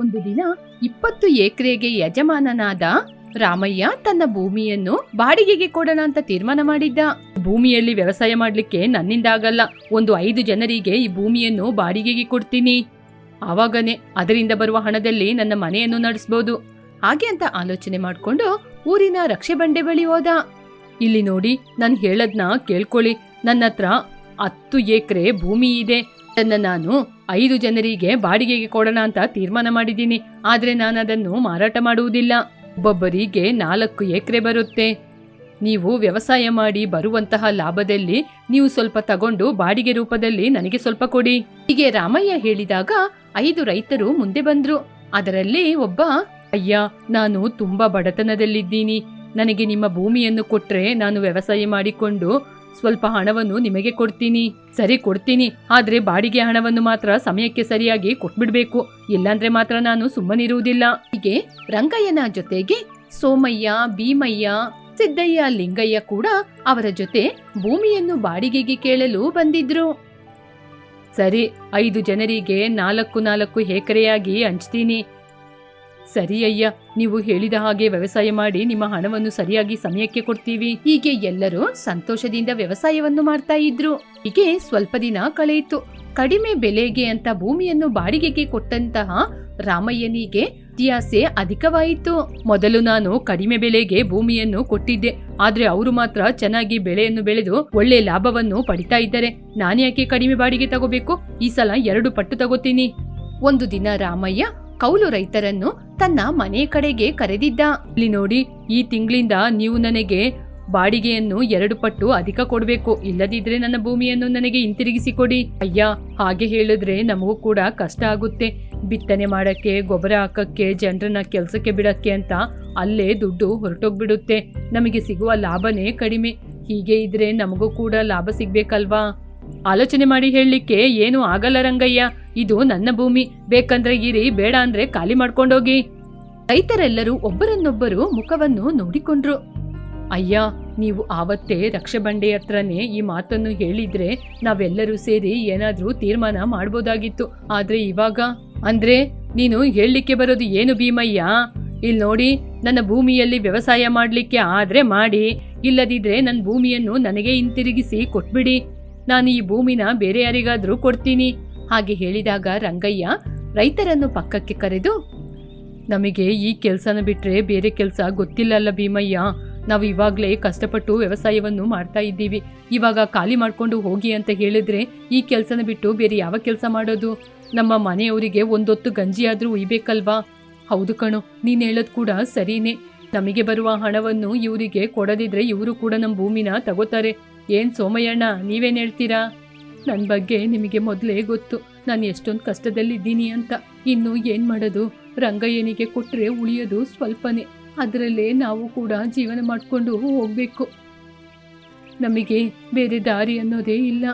ಒಂದು ದಿನ ಇಪ್ಪತ್ತು ಎಕರೆಗೆ ಯಜಮಾನನಾದ ರಾಮಯ್ಯ ತನ್ನ ಭೂಮಿಯನ್ನು ಬಾಡಿಗೆಗೆ ಕೊಡೋಣ ಅಂತ ತೀರ್ಮಾನ ಮಾಡಿದ್ದ. ಭೂಮಿಯಲ್ಲಿ ವ್ಯವಸಾಯ ಮಾಡ್ಲಿಕ್ಕೆ ನನ್ನಿಂದ ಆಗಲ್ಲ. ಒಂದು ಐದು ಜನರಿಗೆ ಈ ಭೂಮಿಯನ್ನು ಬಾಡಿಗೆಗೆ ಕೊಡ್ತೀನಿ. ಆವಾಗನೇ ಅದರಿಂದ ಬರುವ ಹಣದಲ್ಲಿ ನನ್ನ ಮನೆಯನ್ನು ನಡೆಸ್ಬೋದು. ಹಾಗೆ ಅಂತ ಆಲೋಚನೆ ಮಾಡಿಕೊಂಡು ಊರಿನ ರಕ್ಷೆ ಬಂಡೆ ಬಳಿ ಹೋದ. ಇಲ್ಲಿ ನೋಡಿ, ನಾನು ಹೇಳದ್ನ ಕೇಳ್ಕೊಳ್ಳಿ. ನನ್ನ ಹತ್ರ ಹತ್ತು ಎಕರೆ ಭೂಮಿ ಇದೆ. ನಾನು ಐದು ಜನರಿಗೆ ಬಾಡಿಗೆಗೆ ಕೊಡೋಣ ಅಂತ ತೀರ್ಮಾನ ಮಾಡಿದ್ದೀನಿ. ಆದರೆ ನಾನು ಅದನ್ನು ಮಾರಾಟ ಮಾಡುವುದಿಲ್ಲ. ಒಬ್ಬೊಬ್ಬರಿಗೆ ನಾಲ್ಕು ಎಕರೆ ಬರುತ್ತೆ. ನೀವು ವ್ಯವಸಾಯ ಮಾಡಿ ಬರುವಂತಹ ಲಾಭದಲ್ಲಿ ನೀವು ಸ್ವಲ್ಪ ತಗೊಂಡು ಬಾಡಿಗೆ ರೂಪದಲ್ಲಿ ನನಗೆ ಸ್ವಲ್ಪ ಕೊಡಿ. ಹೀಗೆ ರಾಮಯ್ಯ ಹೇಳಿದಾಗ ಐದು ರೈತರು ಮುಂದೆ ಬಂದ್ರು. ಅದರಲ್ಲಿ ಒಬ್ಬ, ಅಯ್ಯ, ನಾನು ತುಂಬಾ ಬಡತನದಲ್ಲಿದ್ದೀನಿ. ನನಗೆ ನಿಮ್ಮ ಭೂಮಿಯನ್ನು ಕೊಟ್ರೆ ನಾನು ವ್ಯವಸಾಯ ಮಾಡಿಕೊಂಡು ಸ್ವಲ್ಪ ಹಣವನ್ನು ನಿಮಗೆ ಕೊಡ್ತೀನಿ. ಸರಿ, ಕೊಡ್ತೀನಿ. ಆದ್ರೆ ಬಾಡಿಗೆ ಹಣವನ್ನು ಮಾತ್ರ ಸಮಯಕ್ಕೆ ಸರಿಯಾಗಿ ಕೊಟ್ಬಿಡ್ಬೇಕು. ಇಲ್ಲಾಂದ್ರೆ ಮಾತ್ರ ನಾನು ಸುಮ್ಮನಿರುವುದಿಲ್ಲ. ಹೀಗೆ ರಂಗಯ್ಯನ ಜೊತೆಗೆ ಸೋಮಯ್ಯ, ಭೀಮಯ್ಯ, ಸಿದ್ದಯ್ಯ, ಲಿಂಗಯ್ಯ ಕೂಡ ಅವರ ಜೊತೆ ಭೂಮಿಯನ್ನು ಬಾಡಿಗೆಗೆ ಕೇಳಲು ಬಂದಿದ್ರು. ಸರಿ, ಐದು ಜನರಿಗೆ ನಾಲ್ಕು ನಾಲ್ಕು ಎಕರೆಯಾಗಿ ಹಂಚ್ತೀನಿ. ಸರಿ ಅಯ್ಯ, ನೀವು ಹೇಳಿದ ಹಾಗೆ ವ್ಯವಸಾಯ ಮಾಡಿ ನಿಮ್ಮ ಹಣವನ್ನು ಸರಿಯಾಗಿ ಸಮಯಕ್ಕೆ ಕೊಡ್ತೀವಿ. ಹೀಗೆ ಎಲ್ಲರೂ ಸಂತೋಷದಿಂದ ವ್ಯವಸಾಯವನ್ನು ಮಾಡ್ತಾ ಇದ್ರು. ಹೀಗೆ ಸ್ವಲ್ಪ ದಿನ ಕಳೆಯಿತು. ಕಡಿಮೆ ಬೆಲೆಗೆ ಅಂತ ಭೂಮಿಯನ್ನು ಬಾಡಿಗೆಗೆ ಕೊಟ್ಟಂತಹ ರಾಮಯ್ಯನಿಗೆ ಇತಿಹಾಸೆ ಅಧಿಕವಾಯಿತು. ಮೊದಲು ನಾನು ಕಡಿಮೆ ಬೆಲೆಗೆ ಭೂಮಿಯನ್ನು ಕೊಟ್ಟಿದ್ದೆ. ಆದ್ರೆ ಅವರು ಮಾತ್ರ ಚೆನ್ನಾಗಿ ಬೆಳೆಯನ್ನು ಬೆಳೆದು ಒಳ್ಳೆ ಲಾಭವನ್ನು ಪಡಿತಾ ಇದ್ದಾರೆ. ನಾನ್ಯಾಕೆ ಕಡಿಮೆ ಬಾಡಿಗೆ ತಗೋಬೇಕು? ಈ ಸಲ ಎರಡು ಪಟ್ಟು ತಗೋತೀನಿ. ಒಂದು ದಿನ ರಾಮಯ್ಯ ಕೌಲು ರೈತರನ್ನು ತನ್ನ ಮನೆ ಕಡೆಗೆ ಕರೆದಿದ್ದ. ಇಲ್ಲಿ ನೋಡಿ, ಈ ತಿಂಗಳಿಂದ ನೀವು ನನಗೆ ಬಾಡಿಗೆಯನ್ನು ಎರಡು ಪಟ್ಟು ಅಧಿಕ ಕೊಡಬೇಕು. ಇಲ್ಲದಿದ್ರೆ ನನ್ನ ಭೂಮಿಯನ್ನು ನನಗೆ ಹಿಂತಿರುಗಿಸಿ ಕೊಡಿ ಅಯ್ಯ, ಹಾಗೆ ಹೇಳಿದ್ರೆ ನಮಗೂ ಕೂಡ ಕಷ್ಟ ಆಗುತ್ತೆ. ಬಿತ್ತನೆ ಮಾಡಕ್ಕೆ, ಗೊಬ್ಬರ ಹಾಕಕ್ಕೆ, ಜನರನ್ನ ಕೆಲಸಕ್ಕೆ ಬಿಡಕ್ಕೆ ಅಂತ ಅಲ್ಲೇ ದುಡ್ಡು ಹೊರಟೋಗ್ಬಿಡುತ್ತೆ. ನಮಗೆ ಸಿಗುವ ಲಾಭನೇ ಕಡಿಮೆ. ಹೀಗೆ ಇದ್ರೆ ನಮಗೂ ಕೂಡ ಲಾಭ ಸಿಗ್ಬೇಕಲ್ವಾ? ಆಲೋಚನೆ ಮಾಡಿ ಹೇಳಲಿಕ್ಕೆ ಏನು ಆಗಲ್ಲ ರಂಗಯ್ಯ. ಇದು ನನ್ನ ಭೂಮಿ. ಬೇಕಂದ್ರೆ ಇರಿ, ಬೇಡ ಅಂದ್ರೆ ಖಾಲಿ ಮಾಡ್ಕೊಂಡೋಗಿ. ರೈತರೆಲ್ಲರೂ ಒಬ್ಬರನ್ನೊಬ್ಬರು ಮುಖವನ್ನು ನೋಡಿಕೊಂಡ್ರು. ಅಯ್ಯ, ನೀವು ಆವತ್ತೇ ರಕ್ಷಬಂಡೆ ಹತ್ರನೇ ಈ ಮಾತನ್ನು ಹೇಳಿದ್ರೆ ನಾವೆಲ್ಲರೂ ಸೇರಿ ಏನಾದ್ರೂ ತೀರ್ಮಾನ ಮಾಡ್ಬೋದಾಗಿತ್ತು. ಆದ್ರೆ ಇವಾಗ? ಅಂದ್ರೆ ನೀನು ಹೇಳಲಿಕ್ಕೆ ಬರೋದು ಏನು ಭೀಮಯ್ಯ? ಇಲ್ಲಿ ನೋಡಿ, ನನ್ನ ಭೂಮಿಯಲ್ಲಿ ವ್ಯವಸಾಯ ಮಾಡ್ಲಿಕ್ಕೆ ಆದ್ರೆ ಮಾಡಿ. ಇಲ್ಲದಿದ್ರೆ ನನ್ನ ಭೂಮಿಯನ್ನು ನನಗೆ ಹಿಂತಿರುಗಿಸಿ ಕೊಟ್ಬಿಡಿ. ನಾನು ಈ ಭೂಮಿನ ಬೇರೆ ಯಾರಿಗಾದರೂ ಕೊಡ್ತೀನಿ. ಹಾಗೆ ಹೇಳಿದಾಗ ರಂಗಯ್ಯ ರೈತರನ್ನು ಪಕ್ಕಕ್ಕೆ ಕರೆದು, ನಮಗೆ ಈ ಕೆಲಸನ ಬಿಟ್ರೆ ಬೇರೆ ಕೆಲಸ ಗೊತ್ತಿಲ್ಲಲ್ಲ ಭೀಮಯ್ಯ. ನಾವು ಇವಾಗಲೇ ಕಷ್ಟಪಟ್ಟು ವ್ಯವಸಾಯವನ್ನು ಮಾಡ್ತಾ ಇದ್ದೀವಿ. ಇವಾಗ ಖಾಲಿ ಮಾಡ್ಕೊಂಡು ಹೋಗಿ ಅಂತ ಹೇಳಿದ್ರೆ ಈ ಕೆಲಸನ ಬಿಟ್ಟು ಬೇರೆ ಯಾವ ಕೆಲಸ ಮಾಡೋದು? ನಮ್ಮ ಮನೆಯವರಿಗೆ ಒಂದೊತ್ತು ಗಂಜಿಯಾದರೂ ಉಯ್ಬೇಕಲ್ವಾ? ಹೌದು ಕಣೋ, ನೀನು ಹೇಳೋದು ಕೂಡ ಸರಿನೇ. ನಮಗೆ ಬರುವ ಹಣವನ್ನು ಇವರಿಗೆ ಕೊಡದಿದ್ರೆ ಇವರು ಕೂಡ ನಮ್ಮ ಭೂಮಿನ ತಗೋತಾರೆ. ಏನ್ ಸೋಮಯ್ಯಣ್ಣ, ನೀವೇನ್ ಹೇಳ್ತೀರಾ? ನನ್ನ ಬಗ್ಗೆ ನಿಮಗೆ ಮೊದಲೇ ಗೊತ್ತು. ನಾನು ಎಷ್ಟೊಂದು ಕಷ್ಟದಲ್ಲಿದ್ದೀನಿ ಅಂತ. ಇನ್ನು ಏನು ಮಾಡೋದು? ರಂಗಯ್ಯನಿಗೆ ಕೊಟ್ಟರೆ ಉಳಿಯೋದು ಸ್ವಲ್ಪನೇ. ಅದರಲ್ಲೇ ನಾವು ಕೂಡ ಜೀವನ ಮಾಡಿಕೊಂಡು ಹೋಗ್ಬೇಕು. ನಮಗೆ ಬೇರೆ ದಾರಿ ಅನ್ನೋದೇ ಇಲ್ಲ.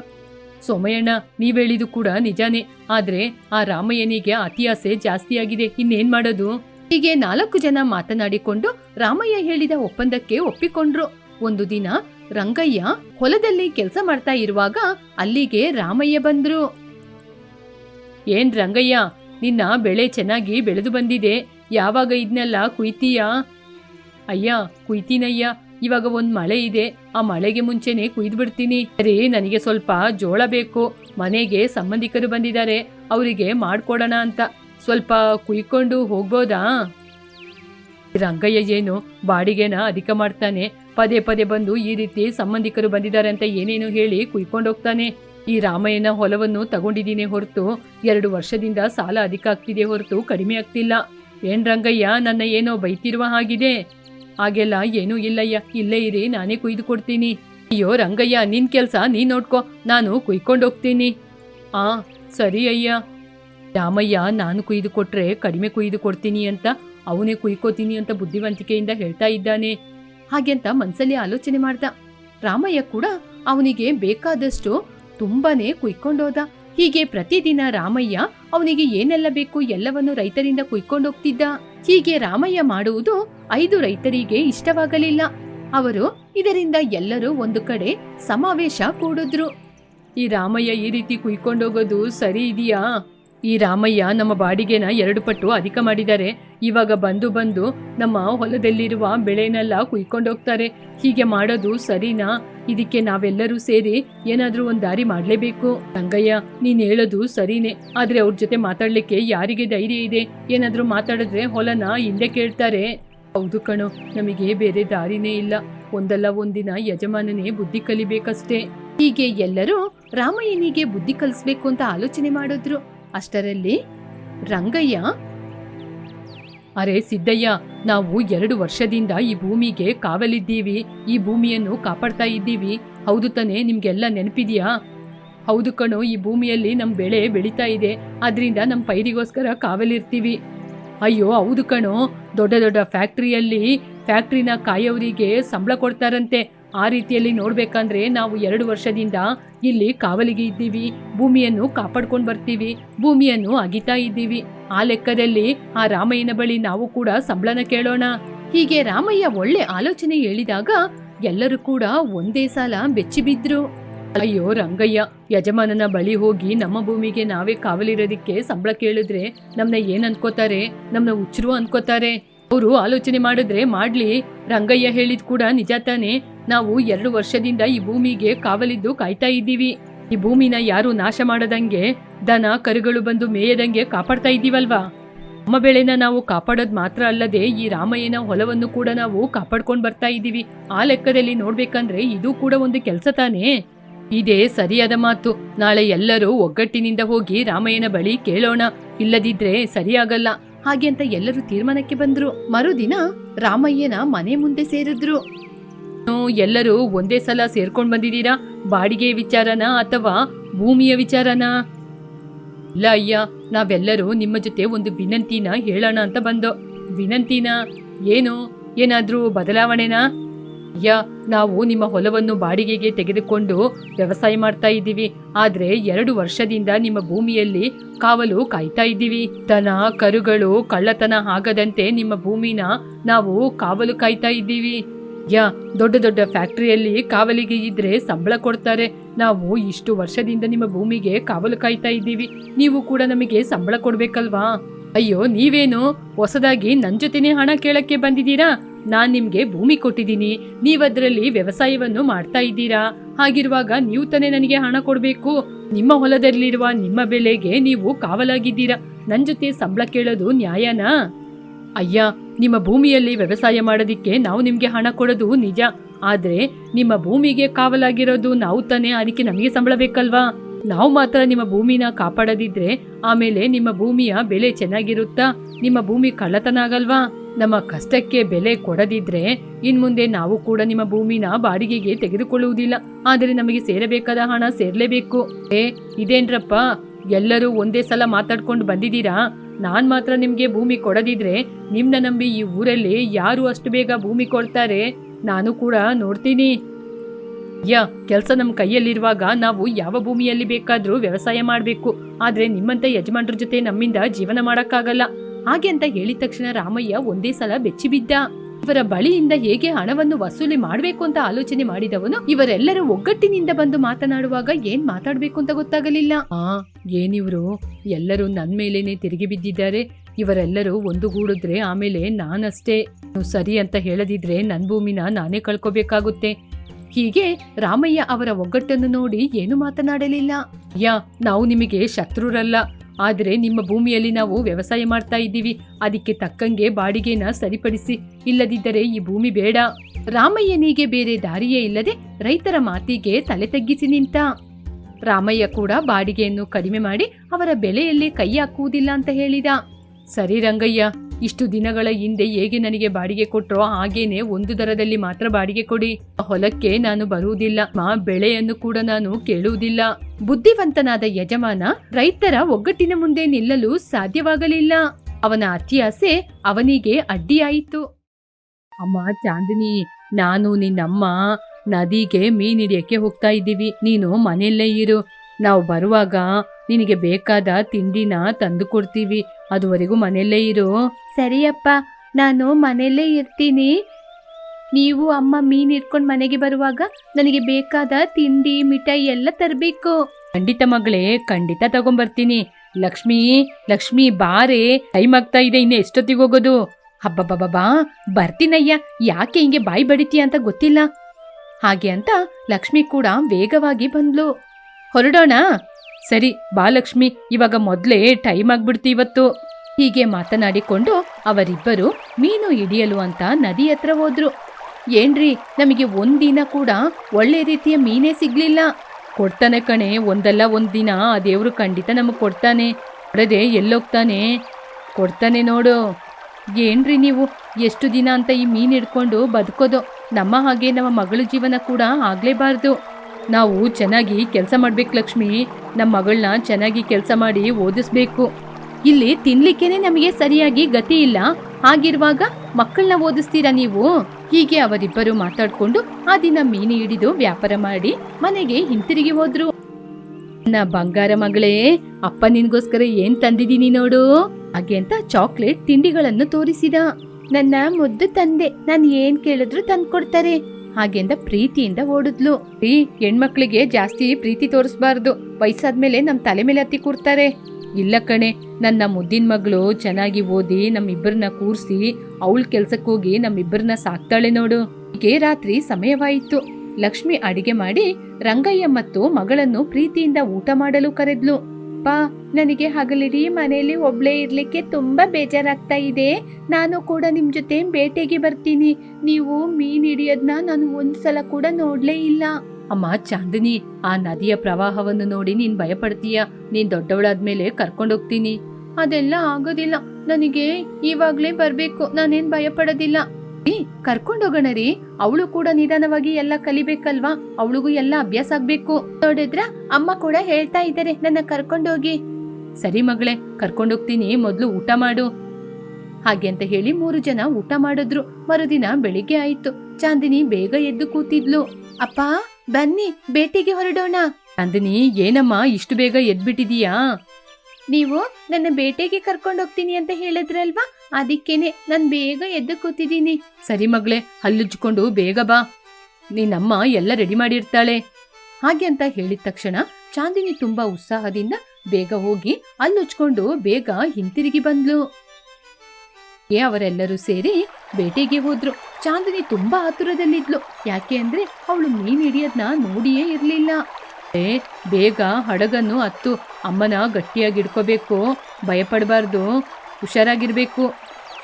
ಸೋಮಯ್ಯಣ್ಣ, ನೀವು ಹೇಳಿದು ಕೂಡ ನಿಜಾನೇ. ಆದ್ರೆ ಆ ರಾಮಯ್ಯನಿಗೆ ಅತಿಯಾಸೆ ಜಾಸ್ತಿಯಾಗಿದೆ. ಇನ್ನೇನು ಮಾಡೋದು? ಹೀಗೆ ನಾಲ್ಕು ಜನ ಮಾತನಾಡಿಕೊಂಡು ರಾಮಯ್ಯ ಹೇಳಿದ ಒಪ್ಪಂದಕ್ಕೆ ಒಪ್ಪಿಕೊಂಡ್ರು. ಒಂದು ದಿನ ರಂಗಯ್ಯ ಹೊಲದಲ್ಲಿ ಕೆಲಸ ಮಾಡ್ತಾ ಇರುವಾಗ ಅಲ್ಲಿಗೆ ರಾಮಯ್ಯ ಬಂದ್ರು. ಏನ್ ರಂಗಯ್ಯ, ನಿನ್ನ ಬೆಳೆ ಚೆನ್ನಾಗಿ ಬೆಳೆದು ಬಂದಿದೆ. ಯಾವಾಗ ಇದನ್ನೆಲ್ಲ ಕುಯ್ತೀಯಾ? ಅಯ್ಯ, ಕುಯ್ತೀನಯ್ಯ, ಇವಾಗ ಒಂದ್ ಮಳೆ ಇದೆ. ಆ ಮಳೆಗೆ ಮುಂಚೆನೆ ಕುಯ್ದು ಬಿಡ್ತೀನಿ ಸರಿ, ನನಗೆ ಸ್ವಲ್ಪ ಜೋಳ ಬೇಕು. ಮನೆಗೆ ಸಂಬಂಧಿಕರು ಬಂದಿದ್ದಾರೆ. ಅವರಿಗೆ ಮಾಡ್ಕೊಡೋಣ ಅಂತ. ಸ್ವಲ್ಪ ಕುಯ್ಕೊಂಡು ಹೋಗ್ಬೋದಾ? ರಂಗಯ್ಯ ಏನು, ಬಾಡಿಗೆನ ಅಧಿಕ ಮಾಡ್ತಾನೆ. ಪದೇ ಪದೇ ಬಂದು ಈ ರೀತಿ ಸಂಬಂಧಿಕರು ಬಂದಿದ್ದಾರೆ ಅಂತ ಏನೇನು ಹೇಳಿ ಕುಯ್ಕೊಂಡೋಗ್ತಾನೆ ಈ ರಾಮಯ್ಯನ ಹೊಲವನ್ನು ತಗೊಂಡಿದ್ದೀನಿ ಹೊರತು ಎರಡು ವರ್ಷದಿಂದ ಸಾಲ ಅಧಿಕ ಆಗ್ತಿದೆ ಹೊರತು ಕಡಿಮೆ ಆಗ್ತಿಲ್ಲ. ಏನ್ ರಂಗಯ್ಯ, ನನ್ನ ಏನೋ ಬೈತಿರುವ ಹಾಗಿದೆ. ಹಾಗೆಲ್ಲ ಏನೂ ಇಲ್ಲಯ್ಯ, ಇಲ್ಲೇ ಇರಿ, ನಾನೇ ಕುಯ್ದು ಕೊಡ್ತೀನಿ. ಅಯ್ಯೋ ರಂಗಯ್ಯ, ನಿನ್ ಕೆಲ್ಸ ನೀನ್ ನೋಡ್ಕೊ, ನಾನು ಕುಯ್ಕೊಂಡೋಗ್ತೀನಿ ಆ, ಸರಿ ಅಯ್ಯ. ರಾಮಯ್ಯ, ನಾನು ಕುಯ್ದು ಕೊಟ್ರೆ ಕಡಿಮೆ ಕುಯ್ದು ಕೊಡ್ತೀನಿ ಅಂತ, ಅವನೇ ಕುಯ್ಕೋತೀನಿ ಅಂತ ಬುದ್ಧಿವಂತಿಕೆಯಿಂದ ಹೇಳ್ತಾ ಇದ್ದಾನೆ. ಹಾಗೆ ಅಂತ ಮನ್ಸಲ್ಲಿ ಆಲೋಚನೆ ಮಾಡ್ದ. ರಾಮಯ್ಯ ಕೂಡ ಅವನಿಗೆ ಬೇಕಾದಷ್ಟು ತುಂಬಾನೇ ಕುಯ್ಕೊಂಡೋದ. ಹೀಗೆ ಪ್ರತಿದಿನ ರಾಮಯ್ಯ ಅವನಿಗೆ ಏನೆಲ್ಲ ಬೇಕು ಎಲ್ಲವನ್ನು ರೈತರಿಂದ ಕುಯ್ಕೊಂಡೋಗ್ತಿದ್ದ. ಹೀಗೆ ರಾಮಯ್ಯ ಮಾಡುವುದು ಐದು ರೈತರಿಗೆ ಇಷ್ಟವಾಗಲಿಲ್ಲ. ಅವರು ಇದರಿಂದ ಎಲ್ಲರೂ ಒಂದು ಕಡೆ ಸಮಾವೇಶ ಕೂಡಿದ್ರು. ಈ ರಾಮಯ್ಯ ಈ ರೀತಿ ಕುಯ್ಕೊಂಡೋಗೋದು ಸರಿ ಇದೆಯಾ? ಈ ರಾಮಯ್ಯ ನಮ್ಮ ಬಾಡಿಗೆನ ಎರಡು ಪಟ್ಟು ಅಧಿಕ ಮಾಡಿದ್ದಾರೆ. ಇವಾಗ ಬಂದು ಬಂದು ನಮ್ಮ ಹೊಲದಲ್ಲಿರುವ ಬೆಳೆನೆಲ್ಲ ಕುಯ್ಕೊಂಡೋಗ್ತಾರೆ ಹೀಗೆ ಮಾಡೋದು ಸರಿನಾ? ಇದಕ್ಕೆ ನಾವೆಲ್ಲರೂ ಸೇರಿ ಏನಾದ್ರೂ ಒಂದ್ ದಾರಿ ಮಾಡ್ಲೇಬೇಕು. ರಂಗಯ್ಯ ನೀನ್ ಹೇಳೋದು ಸರಿನೇ. ಆದ್ರೆ ಅವ್ರ ಜೊತೆ ಮಾತಾಡ್ಲಿಕ್ಕೆ ಯಾರಿಗೆ ಧೈರ್ಯ ಇದೆ? ಏನಾದ್ರೂ ಮಾತಾಡಿದ್ರೆ ಹೊಲನ ಹಿಂದೆ ಕೇಳ್ತಾರೆ. ಹೌದು ಕಣು, ನಮಗೆ ಬೇರೆ ದಾರಿನೇ ಇಲ್ಲ. ಒಂದಲ್ಲ ಒಂದಿನ ಯಜಮಾನನೇ ಬುದ್ಧಿ ಕಲಿಬೇಕಷ್ಟೇ. ಹೀಗೆ ಎಲ್ಲರೂ ರಾಮಯ್ಯನಿಗೆ ಬುದ್ಧಿ ಕಲಿಸ್ಬೇಕು ಅಂತ ಆಲೋಚನೆ ಮಾಡಿದ್ರು. ಅಷ್ಟರಲ್ಲಿ ರಂಗಯ್ಯ, ಅರೆ ಸಿದ್ದಯ್ಯ, ನಾವು ಎರಡು ವರ್ಷದಿಂದ ಈ ಭೂಮಿಗೆ ಕಾವಲಿದ್ದೀವಿ. ಈ ಭೂಮಿಯನ್ನು ಕಾಪಾಡ್ತಾ ಇದ್ದೀವಿ. ಹೌದು ತಾನೇ, ನಿಮ್ಗೆಲ್ಲ ನೆನಪಿದ್ಯಾ? ಹೌದು ಕಣೋ, ಈ ಭೂಮಿಯಲ್ಲಿ ನಮ್ಮ ಬೆಳೆ ಬೆಳೀತಾ ಇದೆ. ಅದರಿಂದ ನಮ್ಮ ಪೈರಿಗೋಸ್ಕರ ಕಾವಲಿರ್ತೀವಿ. ಅಯ್ಯೋ, ಹೌದು ಕಣೋ. ದೊಡ್ಡ ದೊಡ್ಡ ಫ್ಯಾಕ್ಟ್ರಿಯಲ್ಲಿ ಫ್ಯಾಕ್ಟ್ರಿನ ಕಾಯೋರಿಗೆ ಸಂಬಳ ಕೊಡ್ತಾರಂತೆ. ಆ ರೀತಿಯಲ್ಲಿ ನೋಡ್ಬೇಕಂದ್ರೆ ನಾವು ಎರಡು ವರ್ಷದಿಂದ ಇಲ್ಲಿ ಕಾವಲಿಗೆ ಇದ್ದೀವಿ. ಭೂಮಿಯನ್ನು ಕಾಪಾಡ್ಕೊಂಡು ಬರ್ತೀವಿ. ಭೂಮಿಯನ್ನು ಅಗಿತಾ ಇದ್ದೀವಿ. ಆ ಲೆಕ್ಕದಲ್ಲಿ ಆ ರಾಮಯ್ಯನ ಬಳಿ ನಾವು ಕೂಡ ಸಂಬಳನ ಕೇಳೋಣ. ಹೀಗೆ ರಾಮಯ್ಯ ಒಳ್ಳೆ ಆಲೋಚನೆ ಹೇಳಿದಾಗ ಎಲ್ಲರೂ ಕೂಡ ಒಂದೇ ಸಲ ಬೆಚ್ಚಿ ಬಿದ್ರು. ಅಯ್ಯೋ ರಂಗಯ್ಯ, ಯಜಮಾನನ ಬಳಿ ಹೋಗಿ ನಮ್ಮ ಭೂಮಿಗೆ ನಾವೇ ಕಾವಲಿರೋದಿಕ್ಕೆ ಸಂಬಳ ಕೇಳಿದ್ರೆ ನಮ್ನ ಏನ್ ಅನ್ಕೋತಾರೆ? ನಮ್ನ ಹುಚ್ಚರು ಅನ್ಕೋತಾರೆ. ಅವರು ಆಲೋಚನೆ ಮಾಡಿದ್ರೆ ಮಾಡ್ಲಿ. ರಂಗಯ್ಯ ಹೇಳಿದ್ ಕೂಡ ನಿಜ ತಾನೆ. ನಾವು ಎರಡು ವರ್ಷದಿಂದ ಈ ಭೂಮಿಗೆ ಕಾವಲಿದ್ದು ಕಾಯ್ತಾ ಇದ್ದೀವಿ. ಈ ಭೂಮಿನ ಯಾರು ನಾಶ ಮಾಡದಂಗೆ ದನ, ಕರುಗಳು ಬಂದು ಮೇಯದಂಗೆ ಕಾಪಾಡ್ತಾ ಇದ್ದೀವಲ್ವಾ? ನಮ್ಮ ಬೆಳೆನ ನಾವು ಕಾಪಾಡೋದ್ ಮಾತ್ರ ಅಲ್ಲದೆ ಈ ರಾಮಯ್ಯನ ಹೊಲವನ್ನು ಕೂಡ ನಾವು ಕಾಪಾಡ್ಕೊಂಡ್ ಬರ್ತಾ ಇದ್ದೀವಿ. ಆ ಲೆಕ್ಕದಲ್ಲಿ ನೋಡ್ಬೇಕಂದ್ರೆ ಇದು ಕೂಡ ಒಂದು ಕೆಲಸ ತಾನೇ? ಇದೇ ಸರಿಯಾದ ಮಾತು. ನಾಳೆ ಎಲ್ಲರೂ ಒಗ್ಗಟ್ಟಿನಿಂದ ಹೋಗಿ ರಾಮಯ್ಯನ ಬಳಿ ಕೇಳೋಣ. ಇಲ್ಲದಿದ್ರೆ ಸರಿಯಾಗಲ್ಲ. ಹಾಗೆ ಅಂತ ಎಲ್ಲರೂ ತೀರ್ಮಾನಕ್ಕೆ ಬಂದ್ರು. ಮರುದಿನ ರಾಮಯ್ಯನ ಮನೆ ಮುಂದೆ ಸೇರಿದ್ರು. ಎಲ್ಲರೂ ಒಂದೇ ಸಲ ಸೇರ್ಕೊಂಡು ಬಂದಿದ್ದೀರಾ? ಬಾಡಿಗೆ ವಿಚಾರನ ಅಥವಾ ಭೂಮಿಯ ವಿಚಾರನ? ಇಲ್ಲ ಅಯ್ಯ, ನಾವೆಲ್ಲರೂ ನಿಮ್ಮ ಜೊತೆ ಒಂದು ವಿನಂತಿನ ಹೇಳೋಣ ಅಂತ ಬಂದೋ. ವಿನಂತಿನ? ಏನು? ಏನಾದರೂ ಬದಲಾವಣೆನಾ? ಅಯ್ಯ, ನಾವು ನಿಮ್ಮ ಹೊಲವನ್ನು ಬಾಡಿಗೆಗೆ ತೆಗೆದುಕೊಂಡು ವ್ಯವಸಾಯ ಮಾಡ್ತಾ ಇದ್ದೀವಿ. ಆದ್ರೆ ಎರಡು ವರ್ಷದಿಂದ ನಿಮ್ಮ ಭೂಮಿಯಲ್ಲಿ ಕಾವಲು ಕಾಯ್ತಾ ಇದ್ದೀವಿ. ದನ, ಕರುಗಳು, ಕಳ್ಳತನ ಆಗದಂತೆ ನಿಮ್ಮ ಭೂಮಿನ ನಾವು ಕಾವಲು ಕಾಯ್ತಾ ಇದ್ದೀವಿ. ಯಾ, ದೊಡ್ಡ ದೊಡ್ಡ ಫ್ಯಾಕ್ಟರಿಯಲ್ಲಿ ಕಾವಲಿಗೆ ಇದ್ರೆ ಸಂಬಳ ಕೊಡ್ತಾರೆ. ನಾವು ಇಷ್ಟು ವರ್ಷದಿಂದ ನಿಮ್ಮ ಭೂಮಿಗೆ ಕಾವಲು ಕಾಯ್ತಾ ಇದ್ದೀವಿ. ನೀವು ಕೂಡ ನಮಗೆ ಸಂಬಳ ಕೊಡ್ಬೇಕಲ್ವಾ? ಅಯ್ಯೋ, ನೀವೇನು? ಹೊಸದಾಗಿ ನನ್ ಜೊತೆನೆ ಹಣ ಕೇಳಕ್ಕೆ ಬಂದಿದ್ದೀರಾ? ನಾನ್ ನಿಮ್ಗೆ ಭೂಮಿ ಕೊಟ್ಟಿದ್ದೀನಿ. ನೀವದರಲ್ಲಿ ವ್ಯವಸಾಯವನ್ನು ಮಾಡ್ತಾ ಇದ್ದೀರಾ? ಹಾಗಿರುವಾಗ ನೀವು ತಾನೇ ನನಗೆ ಹಣ ಕೊಡ್ಬೇಕು. ನಿಮ್ಮ ಹೊಲದಲ್ಲಿರುವ ನಿಮ್ಮ ಬೆಳೆಗೆ ನೀವು ಕಾವಲಾಗಿದ್ದೀರಾ? ನನ್ ಜೊತೆ ಸಂಬಳ ಕೇಳೋದು ನ್ಯಾಯನಾ? ಅಯ್ಯ, ನಿಮ್ಮ ಭೂಮಿಯಲ್ಲಿ ವ್ಯವಸಾಯ ಮಾಡೋದಿಕ್ಕೆ ನಾವು ನಿಮಗೆ ಹಣ ಕೊಡೋದು ನಿಜ. ಆದ್ರೆ ನಿಮ್ಮ ಭೂಮಿಗೆ ಕಾವಲಾಗಿರೋದು ನಾವು ತಾನೇ, ಅದಕ್ಕೆ ನಮಗೆ ಸಂಬಳ ಬೇಕಲ್ವಾ? ನಾವು ಮಾತ್ರ ನಿಮ್ಮ ಭೂಮಿನ ಕಾಪಾಡದಿದ್ರೆ ಆಮೇಲೆ ನಿಮ್ಮ ಭೂಮಿಯ ಬೆಲೆ ಚೆನ್ನಾಗಿರುತ್ತಾ? ನಿಮ್ಮ ಭೂಮಿ ಕಳ್ಳತನ ಆಗಲ್ವಾ? ನಮ್ಮ ಕಷ್ಟಕ್ಕೆ ಬೆಲೆ ಕೊಡದಿದ್ರೆ ಇನ್ ಮುಂದೆ ನಾವು ಕೂಡ ನಿಮ್ಮ ಭೂಮಿನ ಬಾಡಿಗೆಗೆ ತೆಗೆದುಕೊಳ್ಳುವುದಿಲ್ಲ. ಆದರೆ ನಮಗೆ ಸೇರಬೇಕಾದ ಹಣ ಸೇರ್ಲೇಬೇಕು. ಏ, ಇದೇನ್ರಪ್ಪ? ಎಲ್ಲರೂ ಒಂದೇ ಸಲ ಮಾತಾಡ್ಕೊಂಡು ಬಂದಿದ್ದೀರಾ? ನಾನ್ ಮಾತ್ರ ನಿಮಗೆ ಭೂಮಿ ಕೊಡದಿದ್ರೆ ನಿಮ್ಮನ್ನ ನಂಬಿ ಈ ಊರಲ್ಲಿ ಯಾರು ಅಷ್ಟು ಬೇಗ ಭೂಮಿ ಕೊಡ್ತಾರೆ? ನಾನು ಕೂಡ ನೋಡ್ತೀನಿ. ಯಾ, ಕೆಲಸ ನಮ್ಮ ಕೈಯಲ್ಲಿರುವಾಗ ನಾವು ಯಾವ ಭೂಮಿಯಲ್ಲಿ ಬೇಕಾದರೂ ವ್ಯವಸಾಯ ಮಾಡಬೇಕು. ಆದ್ರೆ ನಿಮ್ಮಂತ ಯಜಮಾನ್ರ ಜೊತೆ ನಮ್ಮಿಂದ ಜೀವನ ಮಾಡೋಕ್ಕಾಗಲ್ಲ. ಹಾಗೆ ಅಂತ ಹೇಳಿದ ತಕ್ಷಣ ರಾಮಯ್ಯ ಒಂದೇ ಸಲ ಬೆಚ್ಚಿ ಬಿದ್ದ ಇವರ ಬಳಿಯಿಂದ ಹೇಗೆ ಹಣವನ್ನು ವಸೂಲಿ ಮಾಡಬೇಕು ಅಂತ ಆಲೋಚನೆ ಮಾಡಿದವನು, ಇವರೆಲ್ಲರೂ ಒಗ್ಗಟ್ಟಿನಿಂದ ಬಂದು ಮಾತನಾಡುವಾಗ ಏನ್ ಮಾತಾಡ್ಬೇಕು ಅಂತ ಗೊತ್ತಾಗಲಿಲ್ಲ. ಆ ಏನಿವ್ರು ಎಲ್ಲರೂ ನನ್ ಮೇಲೇನೆ ತಿರುಗಿ ಬಿದ್ದಿದ್ದಾರೆ. ಇವರೆಲ್ಲರೂ ಒಂದುಗೂಡಿದ್ರೆ ಆಮೇಲೆ ನಾನಷ್ಟೇ. ಸರಿ ಅಂತ ಹೇಳದಿದ್ರೆ ನನ್ ಭೂಮಿನ ನಾನೇ ಕಳ್ಕೋಬೇಕಾಗುತ್ತೆ. ಹೀಗೆ ರಾಮಯ್ಯ ಅವರ ಒಗ್ಗಟ್ಟನ್ನು ನೋಡಿ ಏನು ಮಾತನಾಡಲಿಲ್ಲ. ಯಾ, ನಾವು ನಿಮಗೆ ಶತ್ರುರಲ್ಲ. ಆದ್ರೆ ನಿಮ್ಮ ಭೂಮಿಯಲ್ಲಿ ನಾವು ವ್ಯವಸಾಯ ಮಾಡ್ತಾ ಇದ್ದೀವಿ. ಅದಕ್ಕೆ ತಕ್ಕಂಗೆ ಬಾಡಿಗೆನ ಸರಿಪಡಿಸಿ. ಇಲ್ಲದಿದ್ದರೆ ಈ ಭೂಮಿ ಬೇಡ. ರಾಮಯ್ಯನಿಗೆ ಬೇರೆ ದಾರಿಯೇ ಇಲ್ಲದೆ ರೈತರ ಮಾತಿಗೆ ತಲೆ ತಗ್ಗಿಸಿ ನಿಂತ. ರಾಮಯ್ಯ ಕೂಡ ಬಾಡಿಗೆಯನ್ನು ಕಡಿಮೆ ಮಾಡಿ ಅವರ ಬೆಲೆಯಲ್ಲಿ ಕೈ ಹಾಕುವುದಿಲ್ಲ ಅಂತ ಹೇಳಿದ. ಸರಿ ರಂಗಯ್ಯ, ಇಷ್ಟು ದಿನಗಳ ಹಿಂದೆ ಹೇಗೆ ನನಗೆ ಬಾಡಿಗೆ ಕೊಟ್ಟರೋ ಹಾಗೇನೆ ಒಂದು ದರದಲ್ಲಿ ಮಾತ್ರ ಬಾಡಿಗೆ ಕೊಡಿ. ಹೊಲಕ್ಕೆ ನಾನು ಬರುವುದಿಲ್ಲ. ಮಾ ಬೆಳೆಯನ್ನು ಕೂಡ ನಾನು ಕೇಳುವುದಿಲ್ಲ. ಬುದ್ಧಿವಂತನಾದ ಯಜಮಾನ, ರೈತರ ಒಗ್ಗಟ್ಟಿನ ಮುಂದೆ ನಿಲ್ಲಲು ಸಾಧ್ಯವಾಗಲಿಲ್ಲ. ಅವನ ಅತಿಯಾಸೆ ಅವನಿಗೆ ಅಡ್ಡಿಯಾಯಿತು. ಅಮ್ಮ ಚಾಂದಿನಿ, ನಾನು ನಿನ್ನಮ್ಮ. ನದಿಗೆ ಮೀನ್ ಹಿಡಿಯಕ್ಕೆ ಹೋಗ್ತಾ ಇದ್ದೀವಿ. ನೀನು ಮನೆಯಲ್ಲೇ ಇರು. ನಾವು ಬರುವಾಗ ನಿನಗೆ ಬೇಕಾದ ತಿಂಡಿನ ತಂದು ಕೊಡ್ತೀವಿ. ಅದುವರೆಗೂ ಮನೆಯಲ್ಲೇ ಇರು. ಸರಿಯಪ್ಪ ನಾನು ಮನೆಯಲ್ಲೇ ಇರ್ತೀನಿ. ನೀವು ಅಮ್ಮ ಮೀನ್ ಇಟ್ಕೊಂಡು ಮನೆಗೆ ಬರುವಾಗ ನನಗೆ ಬೇಕಾದ ತಿಂಡಿ ಮಿಠಾಯಿ ಎಲ್ಲ ತರಬೇಕು. ಖಂಡಿತ ಮಗಳೇ ಖಂಡಿತ ತಗೊಂಬರ್ತೀನಿ. ಲಕ್ಷ್ಮಿ ಲಕ್ಷ್ಮಿ ಬಾರೆ. ಟೈಮ್ ಆಗ್ತಾ ಇದೆ ಇನ್ನು ಎಷ್ಟೊತ್ತಿಗೆ ಹೋಗೋದು? ಹಬ್ಬಬ್ಬಬ್ಬಾ ಬರ್ತೀನಯ್ಯ. ಯಾಕೆ ಹಿಂಗೆ ಬಾಯಿ ಬಡಿತೀಯ ಅಂತ ಗೊತ್ತಿಲ್ಲ. ಹಾಗೆ ಅಂತ ಲಕ್ಷ್ಮಿ ಕೂಡ ವೇಗವಾಗಿ ಬಂದ್ಲು. ಹೊರಡೋಣ. ಸರಿ, ಬಾಲಕ್ಷ್ಮಿ, ಇವಾಗ ಮೊದಲೇ ಟೈಮ್ ಆಗ್ಬಿಡ್ತು ಇವತ್ತು. ಹೀಗೆ ಮಾತನಾಡಿಕೊಂಡು ಅವರಿಬ್ಬರು ಮೀನು ಹಿಡಿಯಲು ಅಂತ ನದಿ ಹತ್ರ ಹೋದ್ರು. ಏನ್ರಿ, ನಮಗೆ ಒಂದಿನ ಕೂಡ ಒಳ್ಳೆ ರೀತಿಯ ಮೀನೇ ಸಿಗ್ಲಿಲ್ಲ. ಕೊಡ್ತಾನೆ ಕಣೆ, ಒಂದಲ್ಲ ಒಂದಿನ ಆ ದೇವರು ಖಂಡಿತ ನಮಗೆ ಕೊಡ್ತಾನೆ. ಕೊಡದೆ ಎಲ್ಲೋಗ್ತಾನೆ. ಕೊಡ್ತಾನೆ ನೋಡು. ಏನ್ರಿ ನೀವು, ಎಷ್ಟು ದಿನ ಅಂತ ಈ ಮೀನು ಹಿಡ್ಕೊಂಡು ಬದುಕೋದು? ನಮ್ಮ ಹಾಗೆ ನಮ್ಮ ಮಗಳ ಜೀವನ ಕೂಡ ಆಗ್ಲೇಬಾರ್ದು. ನಾವು ಚೆನ್ನಾಗಿ ಕೆಲಸ ಮಾಡ್ಬೇಕು ಲಕ್ಷ್ಮಿ. ನಮ್ಮ ಮಗಳನ್ನ ಚೆನ್ನಾಗಿ ಕೆಲಸ ಮಾಡಿ ಓದಿಸ್ಬೇಕು. ಇಲ್ಲಿ ತಿನ್ಲಿಕ್ಕೇನೆ ನಮಗೆ ಸರಿಯಾಗಿ ಗತಿ ಇಲ್ಲ. ಹಾಗಿರುವಾಗ ಮಕ್ಕಳನ್ನ ಓದಿಸ್ತೀರಾ ನೀವು? ಹೀಗೆ ಅವರಿಬ್ಬರು ಮಾತಾಡ್ಕೊಂಡು ಆ ದಿನ ಮೀನು ಹಿಡಿದು ವ್ಯಾಪಾರ ಮಾಡಿ ಮನೆಗೆ ಹಿಂತಿರುಗಿ ಹೋದ್ರು. ನನ್ನ ಬಂಗಾರ ಮಗಳೇ, ಅಪ್ಪ ನಿನ್ಗೋಸ್ಕರ ಏನ್ ತಂದಿದೀನಿ ನೋಡು? ಹಾಗೆ ಅಂತ ಚಾಕ್ಲೇಟ್ ತಿಂಡಿಗಳನ್ನು ತೋರಿಸಿದ. ನನ್ನ ಮುದ್ದು ತಂದೆ, ನಾನು ಏನ್ ಕೇಳಿದ್ರು ತಂದ್ಕೊಡ್ತಾರೆ. ಹಾಗೆಂದ ಪ್ರೀತಿಯಿಂದ ಓಡಿದ್ಲು. ಈ ಹೆಣ್ಮಕ್ಳಿಗೆ ಜಾಸ್ತಿ ಪ್ರೀತಿ ತೋರಿಸ್ಬಾರ್ದು. ವಯಸ್ಸಾದ್ಮೇಲೆ ನಮ್ ತಲೆ ಮೇಲೆ ಹತ್ತಿ ಕೂರ್ತಾರೆ. ಇಲ್ಲ ಕಣೆ, ನನ್ನ ಮುದ್ದಿನ ಮಗಳು ಚೆನ್ನಾಗಿ ಓದಿ ನಮ್ಮಿಬ್ಬರನ್ನ ಕೂರಿಸಿ ಅವಳ ಕೆಲ್ಸಕ್ಕೆ ಹೋಗಿ ನಮ್ಮಿಬ್ಬರನ್ನ ಸಾಕ್ತಾಳೆ ನೋಡು. ಹೀಗೆ ರಾತ್ರಿ ಸಮಯವಾಯಿತು. ಲಕ್ಷ್ಮಿ ಅಡಿಗೆ ಮಾಡಿ ರಂಗಯ್ಯ ಮತ್ತು ಮಗಳನ್ನು ಪ್ರೀತಿಯಿಂದ ಊಟ ಮಾಡಲು ಕರೆದ್ಲು. ಪಾ ನನಗೆ ಹಗಲಿಡೀ ಮನೆಯಲ್ಲಿ ಒಬ್ಳೇ ಇರ್ಲಿಕ್ಕೆ ತುಂಬಾ ಬೇಜಾರಾಗ್ತಾ ಇದೆ. ನಾನು ಕೂಡ ನಿಮ್ ಜೊತೆ ಬೇಟೆಗೆ ಬರ್ತೀನಿ. ನೀವು ಮೀನ್ ಹಿಡಿಯೋದ್ನ ನಾನು ಒಂದ್ಸಲ ಕೂಡ ನೋಡ್ಲೇ ಇಲ್ಲ. ಅಮ್ಮ, ಚಾಂದಿನಿ, ಆ ನದಿಯ ಪ್ರವಾಹವನ್ನು ನೋಡಿ ನೀನ್ ಭಯಪಡ್ತೀಯ? ನೀನ್ ದೊಡ್ಡವಳಾದ್ಮೇಲೆ ಕರ್ಕೊಂಡೋಗ್ತೀನಿ. ಅದೆಲ್ಲ ಆಗೋದಿಲ್ಲ. ನನಗೆ ಇವಾಗ್ಲೇ ಬರ್ಬೇಕು. ನಾನೇನ್ ಭಯ ಪಡೋದಿಲ್ಲ ಕರ್ಕೊಂಡೋಗೋಣ ರೀ. ಅವಳು ಕೂಡ ನಿಧಾನವಾಗಿ ಎಲ್ಲ ಕಲಿಬೇಕಲ್ವಾ? ಅವಳಿಗೂ ಎಲ್ಲ ಅಭ್ಯಾಸ ಆಗ್ಬೇಕು. ನೋಡಿದ್ರ ಅಮ್ಮ ಕೂಡ ಹೇಳ್ತಾ ಇದ್ದಾರೆ ನನ್ನ ಕರ್ಕೊಂಡೋಗಿ ಸರಿ ಮಗಳೇ ಕರ್ಕೊಂಡೋಗ್ತೀನಿ ಮೊದಲು ಊಟ ಮಾಡು. ಹಾಗೆ ಅಂತ ಹೇಳಿ ಮೂರು ಜನ ಊಟ ಮಾಡಿದ್ರು. ಮರುದಿನ ಬೆಳಿಗ್ಗೆ ಆಯ್ತು. ಚಾಂದಿನಿ ಬೇಗ ಎದ್ದು ಕೂತಿದ್ಲು. ಅಪ್ಪ, ಬನ್ನಿ, ಬೇಟೆಗೆ ಹೊರಡೋಣ. ಚಾಂದಿನಿ, ಏನಮ್ಮ, ಇಷ್ಟು ಬೇಗ ಎದ್ಬಿಟ್ಟಿದೀಯಾ? ನೀವು ನನ್ನ ಬೇಟೆಗೆ ಕರ್ಕೊಂಡೋಗ್ತೀನಿ ಅಂತ ಹೇಳಿದ್ರಲ್ವಾ? ಅದಕ್ಕೇನೆ ನಾನ್ ಬೇಗ ಎದ್ದು ಕೂತಿದ್ದೀನಿ ಸರಿ ಮಗಳೇ ಹಲ್ಲುಜ್ಕೊಂಡು ಬೇಗ ಬಾ. ನಿನ್ನಮ್ಮ ಎಲ್ಲ ರೆಡಿ ಮಾಡಿರ್ತಾಳೆ. ಹಾಗೆ ಅಂತ ಹೇಳಿದ ತಕ್ಷಣ ಚಾಂದಿನಿ ತುಂಬಾ ಉತ್ಸಾಹದಿಂದ ಬೇಗ ಹೋಗಿ ಹಲ್ಲುಜ್ಕೊಂಡು ಬೇಗ ಹಿಂತಿರುಗಿ ಬಂದ್ಲು. ಅವರೆಲ್ಲರೂ ಸೇರಿ ಬೇಟೆಗೆ ಹೋದ್ರು. ಚಾಂದಿನಿ ತುಂಬಾ ಆತುರದಲ್ಲಿದ್ಲು ಯಾಕೆ ಅಂದ್ರೆ ಅವಳು ಮೀನ್ ಹಿಡಿಯೋದ್ನ ನೋಡಿಯೇ ಇರ್ಲಿಲ್ಲ. ಬೇಗ ಹಡಗನ್ನು ಹತ್ತು. ಅಮ್ಮನ ಗಟ್ಟಿಯಾಗಿ ಇಡ್ಕೋಬೇಕು ಭಯಪಡಬಾರ್ದು. ಹುಷಾರಾಗಿರ್ಬೇಕು.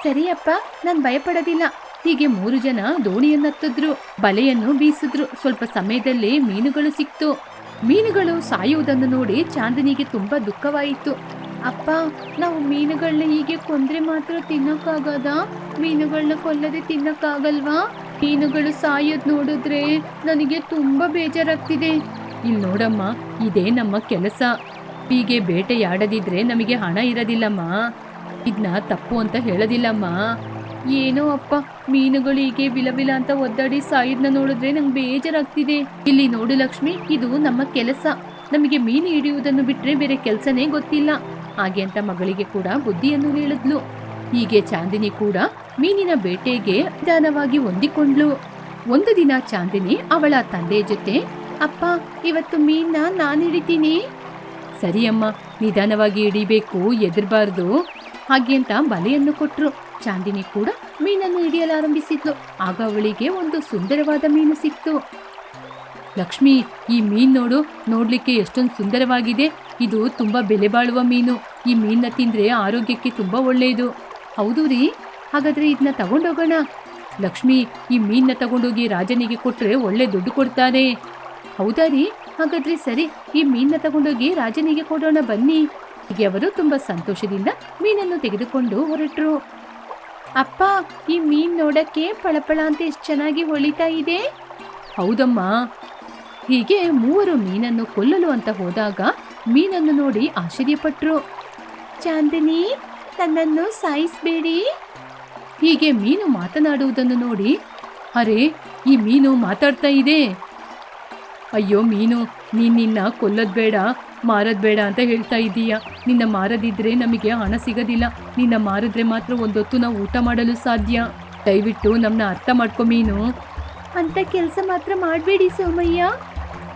ಸರಿ ಅಪ್ಪ ನಾನು ಭಯಪಡೋದಿಲ್ಲ. ಹೀಗೆ ಮೂರು ಜನ ದೋಣಿಯನ್ನು ಹತ್ತಿದ್ರು. ಬಲೆಯನ್ನು ಬೀಸಿದ್ರು. ಸ್ವಲ್ಪ ಸಮಯದಲ್ಲಿ ಮೀನುಗಳು ಸಿಕ್ತು. ಮೀನುಗಳು ಸಾಯುವುದನ್ನು ನೋಡಿ ಚಾಂದಿನಿಗೆ ತುಂಬಾ ದುಃಖವಾಯಿತು. ಅಪ್ಪ, ನಾವು ಮೀನುಗಳನ್ನ ಹೀಗೆ ಕೊಂದ್ರೆ ಮಾತ್ರ ತಿನ್ನಕ್ಕಾಗದ? ಮೀನುಗಳನ್ನ ಕೊಲ್ಲದೆ ತಿನ್ನಕ್ಕಾಗಲ್ವಾ? ಮೀನುಗಳು ಸಾಯೋದ್ ನೋಡಿದ್ರೆ ನನಗೆ ತುಂಬಾ ಬೇಜಾರಾಗ್ತಿದೆ. ಇಲ್ಲಿ ನೋಡಮ್ಮ, ಇದೇ ನಮ್ಮ ಕೆಲಸ. ಹೀಗೆ ಬೇಟೆಯಾಡದಿದ್ರೆ ನಮಗೆ ಹಣ ಇರೋದಿಲ್ಲಮ್ಮ. ಇದನ್ನ ತಪ್ಪು ಅಂತ ಹೇಳೋದಿಲ್ಲಮ್ಮ. ಏನೋ ಅಪ್ಪ, ಮೀನುಗಳು ಹೀಗೆ ಬಿಲಬಿಲ ಅಂತ ಒದ್ದಾಡಿ ಸಾಯಿದ್ನ ನೋಡಿದ್ರೆ ನಂಗೆ ಬೇಜಾರಾಗ್ತಿದೆ. ಇಲ್ಲಿ ನೋಡು ಲಕ್ಷ್ಮಿ, ಇದು ನಮ್ಮ ಕೆಲಸ. ನಮಗೆ ಮೀನು ಹಿಡಿಯುವುದನ್ನು ಬಿಟ್ರೆ ಬೇರೆ ಕೆಲಸನೇ ಗೊತ್ತಿಲ್ಲ. ಹಾಗೆ ಅಂತ ಮಗಳಿಗೆ ಕೂಡ ಬುದ್ಧಿಯನ್ನು ಹೇಳಿದ್ಲು. ಹೀಗೆ ಚಾಂದಿನಿ ಕೂಡ ಮೀನಿನ ಬೇಟೆಗೆ ನಿಧಾನವಾಗಿ ಹೊಂದಿಕೊಂಡ್ಲು ಒಂದು ದಿನ ಚಾಂದಿನಿ ಅವಳ ತಂದೆ ಜೊತೆ, ಅಪ್ಪ, ಇವತ್ತು ಮೀನ್ನ ನಾನು ಹಿಡಿತೀನಿ. ಸರಿಯಮ್ಮ, ನಿಧಾನವಾಗಿ ಹಿಡಿಬೇಕು ಎದುರಬಾರ್ದು ಹಾಗೆ ಅಂತ ಬಲೆಯನ್ನು ಕೊಟ್ಟರು ಚಾಂದಿನಿ ಕೂಡ ಮೀನನ್ನು ಹಿಡಿಯಲಾರಂಭಿಸಿದ್ಲು ಆಗ ಅವಳಿಗೆ ಒಂದು ಸುಂದರವಾದ ಮೀನು ಸಿಕ್ತು. ಲಕ್ಷ್ಮಿ, ಈ ಮೀನ್ ನೋಡು, ನೋಡ್ಲಿಕ್ಕೆ ಎಷ್ಟೊಂದು ಸುಂದರವಾಗಿದೆ. ಇದು ತುಂಬಾ ಬೆಲೆ ಬಾಳುವ ಮೀನು. ಈ ಮೀನ್ನ ತಿಂದ್ರೆ ಆರೋಗ್ಯಕ್ಕೆ ತುಂಬಾ ಒಳ್ಳೆಯದು ಹೌದು ರೀ. ಹಾಗಾದ್ರೆ ಇದನ್ನ ತಗೊಂಡೋಗೋಣ. ಲಕ್ಷ್ಮಿ, ಈ ಮೀನ್ನ ತಗೊಂಡೋಗಿ ರಾಜನಿಗೆ ಕೊಟ್ರೆ ಒಳ್ಳೆ ದುಡ್ಡು ಕೊಡ್ತಾರೆ ಹೌದಾ ರೀ? ಹಾಗಾದ್ರೆ ಸರಿ, ಈ ಮೀನ್ನ ತಗೊಂಡೋಗಿ ರಾಜನಿಗೆ ಕೊಡೋಣ ಬನ್ನಿ. ಹೀಗೆ ಅವರು ತುಂಬಾ ಸಂತೋಷದಿಂದ ಮೀನನ್ನು ತೆಗೆದುಕೊಂಡು ಹೊರಟ್ರು. ಅಪ್ಪ, ಈ ಮೀನ್ ನೋಡಕ್ಕೆ ಪಳಪಳ ಅಂತ ಎಷ್ಟು ಚೆನ್ನಾಗಿ ಹೊಳಿತಾ ಇದೆ? ಹೌದಮ್ಮ. ಹೀಗೆ ಮೂವರು ಮೀನನ್ನು ಕೊಲ್ಲಲು ಅಂತ ಹೋದಾಗ ಮೀನನ್ನು ನೋಡಿ ಆಶ್ಚರ್ಯಪಟ್ರು. ಚಾಂದಿನಿ, ನನ್ನನ್ನು ಸಾಯಿಸಬೇಡಿ. ಹೀಗೆ ಮೀನು ಮಾತನಾಡುವುದನ್ನು ನೋಡಿ, ಅರೆ, ಈ ಮೀನು ಮಾತಾಡ್ತಾ ಇದೆ. ಅಯ್ಯೋ ಮೀನು, ನೀನ್ ನಿನ್ನ ಕೊಲ್ಲೋದು ಬೇಡ. ಮಾರದ್ ಬೇಡ ಅಂತ ಹೇಳ್ತಾ ಇದ್ದೀಯಾ? ನಿನ್ನ ಮಾರದಿದ್ರೆ ನಮಗೆ ಹಣ ಸಿಗೋದಿಲ್ಲ. ನಿನ್ನ ಮಾರಿದ್ರೆ ಮಾತ್ರ ಒಂದೊತ್ತು ನಾವು ಊಟ ಮಾಡಲು ಸಾಧ್ಯ. ದಯವಿಟ್ಟು ನಮ್ಮನ್ನ ಅರ್ಥ ಮಾಡ್ಕೊ ಮೀನು. ಅಂತ ಕೆಲಸ ಮಾತ್ರ ಮಾಡಬೇಡಿ ಸೋಮಯ್ಯ.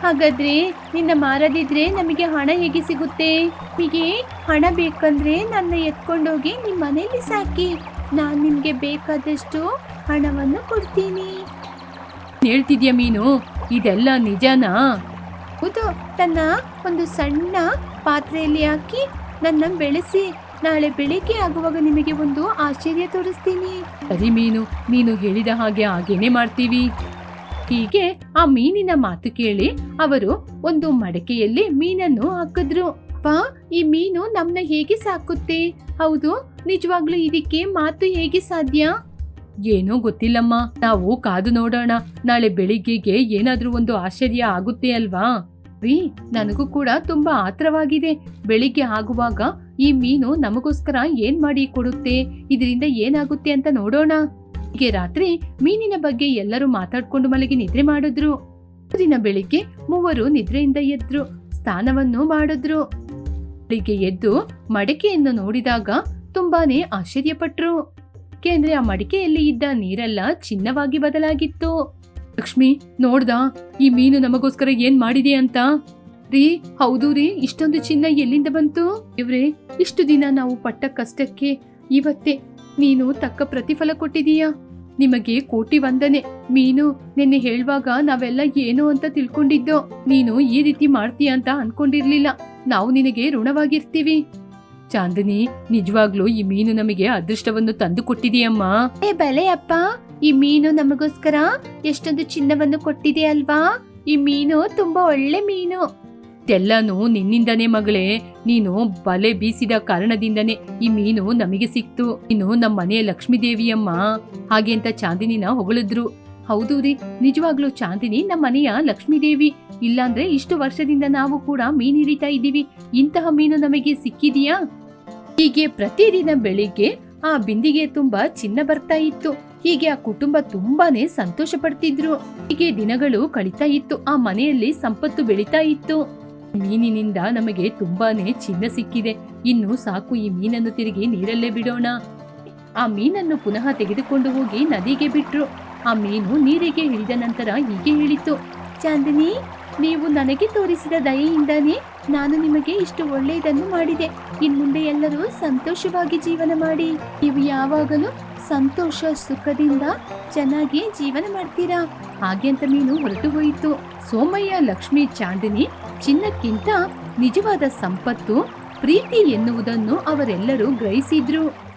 ಹಾಗಾದ್ರೆ ನಿನ್ನ ಮಾರದಿದ್ರೆ ನಮಗೆ ಹಣ ಹೇಗೆ ಸಿಗುತ್ತೆ? ಹೀಗೆ ಹಣ ಬೇಕಂದ್ರೆ ನನ್ನ ಎತ್ಕೊಂಡೋಗಿ ನಿಮ್ಮ ಮನೇಲಿ ಸಾಕಿ. ನಾನು ನಿಮಗೆ ಬೇಕಾದಷ್ಟು ಹಣವನ್ನು ಕೊಡ್ತೀನಿ. ಹೇಳ್ತಿದ್ಯಾ ಮೀನು? ಇದೆಲ್ಲ ನಿಜನಾ? ಹೌದು ತನ್ನ ಒಂದು ಸಣ್ಣ ಪಾತ್ರೆಯಲ್ಲಿ ಹಾಕಿ ನನ್ನ ಬೆಳೆಸಿ ನಾಳೆ ಬೆಳಿಗ್ಗೆ ಆಗುವಾಗ ನಿಮಗೆ ಒಂದು ಆಶ್ಚರ್ಯ ತೋರಿಸ್ತೀನಿ. ಸರಿ ಮೀನು ನೀನು ಹೇಳಿದ ಹಾಗೆ ಹಾಗೇನೆ ಮಾಡ್ತೀವಿ. ಹೀಗೆ ಆ ಮೀನಿನ ಮಾತು ಕೇಳಿ ಅವರು ಒಂದು ಮಡಕೆಯಲ್ಲಿ ಮೀನನ್ನು ಹಾಕಿದ್ರು. ಪಾ ಈ ಮೀನು ನಮ್ನ ಹೇಗೆ ಸಾಕುತ್ತೆ? ಹೌದು ನಿಜವಾಗ್ಲೂ ಇದಕ್ಕೆ ಮಾತು ಹೇಗೆ ಸಾಧ್ಯ? ಏನೋ ಗೊತ್ತಿಲ್ಲಮ್ಮ ನಾವು ಕಾದು ನೋಡೋಣ. ನಾಳೆ ಬೆಳಿಗ್ಗೆಗೆ ಏನಾದ್ರೂ ಒಂದು ಆಶ್ಚರ್ಯ ಆಗುತ್ತೆ ಅಲ್ವಾ? ರೀ ನನಗೂ ಕೂಡ ತುಂಬಾ ಆತ್ರವಾಗಿದೆ. ಬೆಳಿಗ್ಗೆ ಆಗುವಾಗ ಈ ಮೀನು ನಮಗೋಸ್ಕರ ಏನ್ ಮಾಡಿ ಕೊಡುತ್ತೆ? ಇದರಿಂದ ಏನಾಗುತ್ತೆ ಅಂತ ನೋಡೋಣ. ಹೀಗೆ ರಾತ್ರಿ ಮೀನಿನ ಬಗ್ಗೆ ಎಲ್ಲರೂ ಮಾತಾಡ್ಕೊಂಡು ಮಲಗಿ ನಿದ್ರೆ ಮಾಡಿದ್ರು. ದಿನ ಬೆಳಿಗ್ಗೆ ಮೂವರು ನಿದ್ರೆಯಿಂದ ಎದ್ರು, ಸ್ನಾನವನ್ನು ಮಾಡಿದ್ರು. ಬೆಳಿಗ್ಗೆ ಎದ್ದು ಮಡಿಕೆಯನ್ನು ನೋಡಿದಾಗ ತುಂಬಾನೇ ಆಶ್ಚರ್ಯಪಟ್ರು. ಏಕೆಂದ್ರೆ ಆ ಮಡಿಕೆಯಲ್ಲಿ ಇದ್ದ ನೀರೆಲ್ಲ ಚಿನ್ನವಾಗಿ ಬದಲಾಗಿತ್ತು. ಲಕ್ಷ್ಮಿ, ನೋಡ್ದ? ಈ ಮೀನು ನಮಗೋಸ್ಕರ ಏನ್ ಮಾಡಿದೆ ಅಂತ? ರೀ, ಹೌದು ರೀ, ಇಷ್ಟೊಂದು ಚಿನ್ನ ಎಲ್ಲಿಂದ ಬಂತು? ಇವ್ರೆ, ಇಷ್ಟು ದಿನ ನಾವು ಪಟ್ಟ ಕಷ್ಟಕ್ಕೆ ಇವತ್ತೇ ನೀನು ತಕ್ಕ ಪ್ರತಿಫಲ ಕೊಟ್ಟಿದೀಯಾ? ನಿಮಗೆ ಕೋಟಿ ವಂದನೆ. ಮೀನು, ನಿನ್ನೆ ಹೇಳುವಾಗ ನಾವೆಲ್ಲ ಏನು ಅಂತ ತಿಳ್ಕೊಂಡಿದ್ದೋ, ನೀನು ಈ ರೀತಿ ಮಾಡ್ತೀಯ ಅಂತ ಅನ್ಕೊಂಡಿರ್ಲಿಲ್ಲ. ನಾವು ನಿನಗೆ ಋಣವಾಗಿರ್ತೀವಿ. ಚಾಂದಿನಿ, ನಿಜವಾಗ್ಲೂ ಈ ಮೀನು ನಮಗೆ ಅದೃಷ್ಟವನ್ನು ತಂದು ಕೊಟ್ಟಿದೆಯಮ್ಮ. ಏ ಅಪ್ಪ ಈ ಮೀನು ನಮಗೋಸ್ಕರ ಎಷ್ಟೊಂದು ಚಿನ್ನವನ್ನು ಕೊಟ್ಟಿದೆ ಅಲ್ವಾ? ಈ ಮೀನು ತುಂಬಾ ಒಳ್ಳೆ ಮೀನು. ಇದೆಲ್ಲಾನು ನಿನ್ನಿಂದನೇ ಮಗಳೇ, ನೀನು ಬಲೆ ಬೀಸಿದ ಕಾರಣದಿಂದನೇ ಈ ಮೀನು ನಮಗೆ ಸಿಕ್ತು. ಇನ್ನು ನಮ್ಮ ಮನೆಯ ಲಕ್ಷ್ಮೀ ದೇವಿಯಮ್ಮ ಹಾಗೆ ಅಂತ ಚಾಂದಿನಿನ ಹೊಗಳಿದ್ರು. ಹೌದು ರೀ, ನಿಜವಾಗ್ಲೂ ಚಾಂದಿನಿ ನಮ್ಮ ಮನೆಯ ಲಕ್ಷ್ಮೀ ದೇವಿ ಇಲ್ಲಾಂದ್ರೆ ಇಷ್ಟು ವರ್ಷದಿಂದ ನಾವು ಕೂಡ ಮೀನು ಹಿಡಿತಾ ಇದ್ದೀವಿ. ಇಂತಹ ಮೀನು ನಮಗೆ ಸಿಕ್ಕಿದೆಯಾ? ಹೀಗೆ ಪ್ರತಿದಿನ ಬೆಳಿಗ್ಗೆ ಆ ಬಿಂದಿಗೆ ತುಂಬಾ ಚಿನ್ನ ಬರ್ತಾ ಇತ್ತು. ಹೀಗೆ ಆ ಕುಟುಂಬ ತುಂಬಾನೇ ಸಂತೋಷ ಪಡ್ತಿದ್ರು ಹೀಗೆ ದಿನಗಳು ಕಳೀತಾ ಇತ್ತು. ಆ ಮನೆಯಲ್ಲಿ ಸಂಪತ್ತು ಬೆಳೀತಾ ಇತ್ತು. ಮೀನಿನಿಂದ ನಮಗೆ ತುಂಬಾನೇ ಚಿನ್ನ ಸಿಕ್ಕಿದೆ. ಇನ್ನು ಸಾಕು ಈ ಮೀನನ್ನು ತಿರುಗಿ ನೀರಲ್ಲೇ ಬಿಡೋಣ. ಆ ಮೀನನ್ನು ಪುನಃ ತೆಗೆದುಕೊಂಡು ಹೋಗಿ ನದಿಗೆ ಬಿಟ್ರು. ಆ ಮೀನು ನೀರಿಗೆ ಇಳಿದ ನಂತರ ಹೀಗೆ ಹೇಳಿತು. ಚಾಂದಿನಿ, ನೀವು ನನಗೆ ತೋರಿಸಿದ ದಯೆಯಿಂದಾನೇ ನಾನು ನಿಮಗೆ ಇಷ್ಟು ಒಳ್ಳೆಯದನ್ನು ಮಾಡಿದೆ. ಇನ್ಮುಂದೆ ಎಲ್ಲರೂ ಸಂತೋಷವಾಗಿ ಜೀವನ ಮಾಡಿ. ನೀವು ಯಾವಾಗಲೂ ಸಂತೋಷ, ಸುಖದಿಂದ ಚೆನ್ನಾಗಿ ಜೀವನ ಮಾಡ್ತೀರಾ? ಹಾಗೆ ಅಂತ ಮೀನು ಹೊರಟು ಹೋಯಿತು. ಸೋಮಯ್ಯ, ಲಕ್ಷ್ಮಿ, ಚಾಂದಿನಿ ಚಿನ್ನಕ್ಕಿಂತ ನಿಜವಾದ ಸಂಪತ್ತು, ಪ್ರೀತಿ ಎನ್ನುವುದನ್ನು ಅವರೆಲ್ಲರೂ ಗ್ರಹಿಸಿದ್ರು.